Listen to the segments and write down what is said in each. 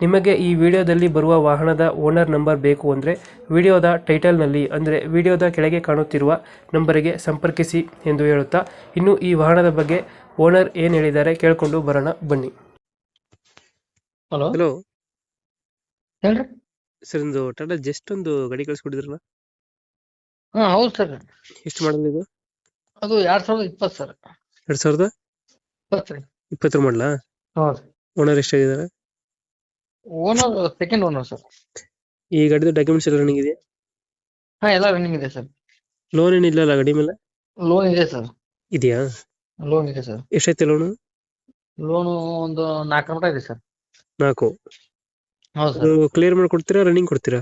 ನಿಮಗೆ ಈ ವಿಡಿಯೋದಲ್ಲಿ ಬರುವ ವಾಹನದ ಓನರ್ ನಂಬರ್ ಬೇಕು ಅಂದರೆ ವಿಡಿಯೋದ ಟೈಟಲ್ನಲ್ಲಿ ಅಂದರೆ ವಿಡಿಯೋದ ಕೆಳಗೆ ಕಾಣುತ್ತಿರುವ ನಂಬರಿಗೆ ಸಂಪರ್ಕಿಸಿ ಎಂದು ಹೇಳುತ್ತಾ ಇನ್ನು ಈ ವಾಹನದ ಬಗ್ಗೆ ಓನರ್ ಏನು ಹೇಳಿದ್ದಾರೆ ಕೇಳಿಕೊಂಡು ಬರೋಣ ಬನ್ನಿ. ಹಲೋ? ಹಲೋ? ಹೇಳ್ರಿ. ಸರ್ ಒಂದು ಟಾಟಾ ಜಸ್ಟ್ ಒಂದು ಗಾಡಿ ಕಳಿಸ್ಕೊಟ್ಟಿದ್ರಲ್ಲ ಹಾ ಹೌದು ಸರ್. ಎಷ್ಟು ಮಾಡಲ್ ಇದು? ಅದು ಎರಡ್ ಸಾವಿರದ ಇಪ್ಪತ್ತು ಸರ್. ಎರಡು ಸಾವಿರದ ಇಪ್ಪತ್ತು ರೀ. ಇಪ್ಪತ್ತರ ಮಾಡಲಾ? ಹೌದು. ಓನರ್ ಎಷ್ಟಾಗಿದ್ದಾರೆ ಓನರ್ ಸೆಕೆಂಡ್ ಓನರ್ ಸರ್ ಈ ಗಾಡಿದು ಡಾಕ್ಯುಮೆಂಟ್ಸ್ ಎಲ್ಲ ರನ್ನಿಂಗ್ ಇದೆ ಹಾ ಎಲ್ಲ ರನ್ನಿಂಗ್ ಇದೆ ಸರ್ ಲೋನ್ ಏನಿಲ್ಲ ಗಾಡಿ ಮೇಲೆ? ಲೋನ್ ಇದೆ ಸರ್ ಇದೆಯಾ? ಲೋನ್ ಇದೆ ಸರ್ ಎಷ್ಟೈತೆ ಲೋನು ಲೋನು ಒಂದು ನಾಲ್ಕು ಮಟ ಇದೆ ಸರ್ ನಾಲ್ಕು. ಹೌದು ಸರ್ ಕ್ಲಿಯರ್ ಮಾಡಿ ಕೊಡ್ತೀರಾ ರನ್ನಿಂಗ್ ಕೊಡ್ತೀರಾ?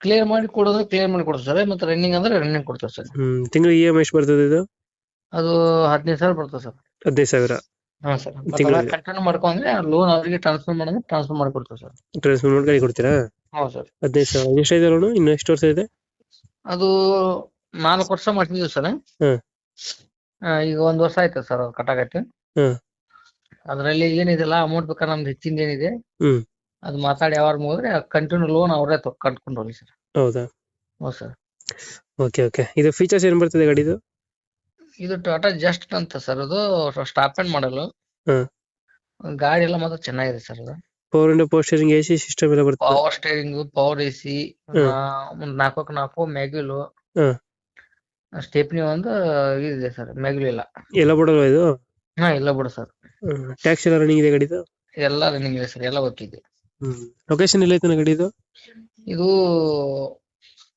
ಕ್ಲಿಯರ್ ಮಾಡಿ ಕೊಡೋದ್ರೆ ಕ್ಲಿಯರ್ ಮಾಡಿ ಕೊಡ್ತಾರೆ ಸರ್ ಮತ್ತೆ ರನ್ನಿಂಗ್ ಅಂದ್ರೆ ರನ್ನಿಂಗ್ ಕೊಡ್ತಾರೆ ಸರ್ ಹ್ಮ್ ತಿಂಗಳು ಇ ಎಂ ಎಷ್ಟು ಬರ್ತದೆ ಇದು? ಅದು ಹದಿನೈದು ಸಾವಿರ ಬರ್ತದೆ ಸರ್ ಹದಿನೈದು ಸಾವಿರ. ಹಾ ಸರ್ ತಿಂಗಳಿಗೆ? ಕಂಟಿನ್ಯೂ ಮಾಡ್ಕೊಂಡ್ರೆ ಲೋನ್ ಅವರಿಗೆ ಟ್ರಾನ್ಸ್ಫರ್ ಮಾಡಿದ್ರೆ ಟ್ರಾನ್ಸ್ಫರ್ ಮಾಡಿ ಕೊಡ್ತೀವಿ ಸರ್ ಟ್ರಾನ್ಸ್ಫರ್ ಮಾಡಿ ಗಾಡಿ ಕೊಡ್ತೀರಾ? ಹೌದು ಸರ್ ಹದಿನೈದು ಸಾವಿರ. ಎಷ್ಟಿದೆ ಲೋನು ಇನ್ನು ಎಷ್ಟು ವರ್ಷ ಇದೆ? ಅದು ನಾಲ್ಕು ವರ್ಷ ಮಾಡ್ತಿದ್ದೀವಿ ಸರ್ ಹ್ಮ್. ಈಗ ಒಂದ್ ವರ್ಷ ಆಯ್ತು ಸರ್ ಅದು ಕಟ್ಟಾಗೈತೆ ಹ್ಮ್. ಅದ್ರಲ್ಲಿ ಏನಿದೆಲ್ಲ ಅಮೌಂಟ್ ಬೇಕಾದ್ರೆ ನಮ್ದು ಹೆಚ್ಚಿಂದ ಏನಿದೆ ಹ್ಮ್. ಅದು ಮಾತಾಡಿ ಯಾವಾಗ ಮುಗಿದ್ರೆ ಕಂಟಿನ್ಯೂ ಲೋನ್ ಅವರೇ ಕಟ್ಕೊಂಡು ಹೋಗಿ ಸರ್ ಹೌದಾ? ಹೌದು ಸರ್ ಓಕೆ ಓಕೆ. ಇದು ಫೀಚರ್ಸ್ ಏನ್ ಬರ್ತದೆ ಗಾಡಿದು? ಇದು ಟಾಟಾ ಜಸ್ಟ್ ಅಂತ ಸರ್ ಅದು ಸ್ಟಾಪ್ ಅಂಡ್ ಮಾಡಲು ಹ್ಮ್. ಗಾಡಿ ಎಲ್ಲ ಮಾತ್ರ ಚೆನ್ನಾಗಿದೆ ಸರ್ ಅದು. Power window power steering A C system ಎಲ್ಲ ಬರ್ತದೆ. Power steering power AC C hmm. ಒಂದ್ ನಾಲ್ಕು ನಾಲ್ಕು ಹ್ಮ್. ಸ್ಟೆಪ್ನಿ ಒಂದು ಇದೆ ಸರ್ ಮ್ಯಾಗ್ವಿಲ್ ಇಲ್ಲ ಎಲ್ಲ ಬಿಡಲ್ವಾ ಇದು? ಹಾ ಇಲ್ಲ ಬಿಡು ಸರ್ ಟ್ಯಾಕ್ಸ್ ಎಲ್ಲ ರನ್ನಿಂಗ್ ಇದೆ ಗಾಡಿದು? ಎಲ್ಲ ರನ್ನಿಂಗ್ ಇದೆ ಸರ್ ಎಲ್ಲ ಗೊತ್ತಿದೆ ಹ್ಮ್. ಲೊಕೇಶನ್ ಎಲ್ಲ ಐತೆ ಗಾಡಿದು? ಇದು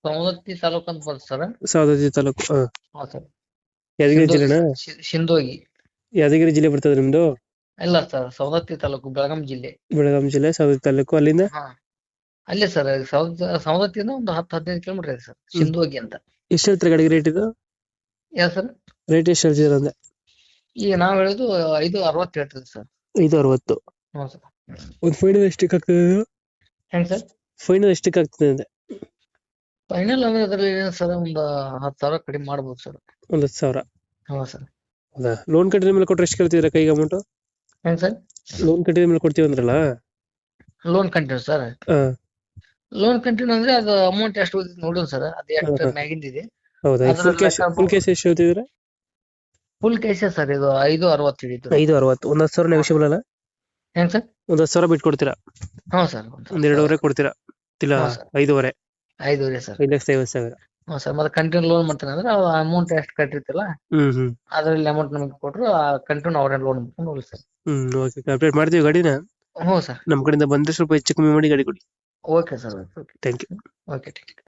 ಸವದತ್ತಿ ತಾಲೂಕು ಅಂತ ಬರುತ್ತೆ ಸರ್ ಸವದತ್ತಿ ತಾಲೂಕು ಹಾ. ಹಾ ಸರ್ ಯಾದಗಿರಿ ಜಿಲ್ಲೆನ? ಸಿಂಧೋಗಿ. ಯಾದಗಿರಿ ಜಿಲ್ಲೆ ಬರ್ತದ ನಿಮ್ದು? ಇಲ್ಲ ಸರ್ ಸವದತ್ತಿ ತಾಲೂಕು ಬೆಳಗಾಂ ಜಿಲ್ಲೆ. ಬೆಳಗಾಂ ಜಿಲ್ಲೆ ಸವದತ್ತಿ ತಾಲೂಕು ಅಲ್ಲಿಂದ? ಹಾ. ಅಲ್ಲೇ ಸರ್ ಸವದ ಸವದತ್ತಿಯಿಂದ ಒಂದು ಹತ್ತು ಹದಿನೈದು ಕಿಲೋಮೀಟರ್ ಇದೆ ಸರ್ ಸಿಂಧೋಗಿ ಅಂತ. ಎಷ್ಟು ಹೇಳ್ತಾರೆ ಗಾಡಿಗೆ ರೇಟ್ ಇದು? ಯಾ ಸರ್? ರೇಟ್ ಎಷ್ಟು ಹೇಳ್ತೀರ ಅಂದ್ರೆ ಈಗ ನಾವ್ ಹೇಳೋದು ಐದು ಅರವತ್ತು ಹೇಳ್ತದೆ ಸರ್. ಐದು ಅರವತ್ತು. ಹ್ಞೂ ಸರ್. ಒಂದು ಫೈನಲ್ ಎಷ್ಟಕ್ಕೆ ಆಗ್ತದೆ ಹೆಂಗ್ ಸರ್? ಫೈನಲ್ ಎಷ್ಟಕ್ಕೆ ಆಗ್ತದೆ ಅಂದೆ? ಫೈನಲ್ ಅಂದ್ರೆ ಅದ್ರಲ್ಲಿ ಏನ್ ಸರ್ ಒಂದು ಹತ್ತು ಸಾವಿರ ಕಡಿಮೆ ಮಾಡ್ಬೋದು ಸರ್ ಒಂದ್ ಹತ್ತು ಸಾವಿರ? ಹಾ ಸರ್ ಹೌದಾ? ಲೋನ್ ಕಟ್ಟಿದ ಮೇಲೆ ಕೊಟ್ರೆ ಎಷ್ಟು ಕೇಳ್ತಿದ್ದೀರಾ ಕೈಗೆ ಅಮೌಂಟ್ ಹೆಂಗ್ ಸರ್ ಲೋನ್ ಕಟ್ಟಿದ ಮೇಲೆ ಕೊಡ್ತೀವಿ ಅಂದ್ರಲ್ಲ? ಲೋನ್ ಕಂಟಿನ್ಯೂ ಸರ್ ಹಾ. ಲೋನ್ ಕಂಟಿನ್ಯೂ ಅಂದ್ರೆ ಅದು ಅಮೌಂಟ್ ಎಷ್ಟು ಉಳಿದಿದೆ ನೋಡೋಣ ಸರ್ ಅದು ಎಷ್ಟು ಮ್ಯಾಗಿಂದಿದೆ. ಹೌದಾ? ಅದ್ರಲ್ಲಿ ಫುಲ್ ಕ್ಯಾಶ್ ಫುಲ್ ಕ್ಯಾಶ್ ಎಷ್ಟು ಹೇಳ್ತಿದ್ದೀರಾ? ಫುಲ್ ಕ್ಯಾಶ್ ಸರ್ ಇದು ಐದು ಅರವತ್ತು ಹಿಡಿತು ಐದು ಅರವತ್ತು. ಒಂದ್ ಹತ್ತು ಸಾವಿರ ನೆಗೋಷಿಯಬಲ್ ಅಲ್ಲ? ಹೆಂಗ್ ಸರ್ ಒಂದ್ ಹತ್ತು ಸಾವಿರ ಬಿಟ್ಟು ಕೊಡ್ತೀರಾ? ಹ್ಞೂ ಸರ್ ಒಂದ್ ಎರಡೂವರೆ ಕೊಡ್ತೀರಾ? ಇಲ್ಲ ಹಾ, ಸರ್. ಐದೂವರೆ. ಐದೂವರೆ ಸರ್ ಐದು ಲಕ್ಷದ ಐವತ್ತು ಸಾವಿರ. ಹ್ಞೂ ಸರ್ ಮತ್ತೆ ಕಂಟಿನ್ಯೂ ಲೋನ್ ಮಾಡ್ತಾನೆ ಅಂದ್ರೆ ಅಮೌಂಟ್ ಎಷ್ಟು ಕಟ್ಟಿರ್ತಿಲ್ಲ ಹ್ಮ್ ಹ್ಮ್. ಅದ್ರಲ್ಲಿ ಅಮೌಂಟ್ ನಮಗೆ ಕೊಟ್ಟರು ಕಂಟಿನ್ಯೂ ಅವ್ರೆ ಲೋನ್ ಮಾಡ್ಕೊಂಡು ಹೋಗಿ ಸರ್. ಹ್ಮ್ ಓಕೆ ಅಪ್ಡೇಟ್ ಮಾಡ್ತೀವಿ ಗಾಡಿನ? ಹ್ಞೂ ಸರ್. ನಮ್ಮ ಕಡೆಯಿಂದ ಬಂದ್ರೆ ಸ್ವಲ್ಪ ಹೆಚ್ಚು ಕಮ್ಮಿ ಮಾಡಿ ಗಾಡಿ ಕೊಡಿ. Okay sir okay thank you okay thank you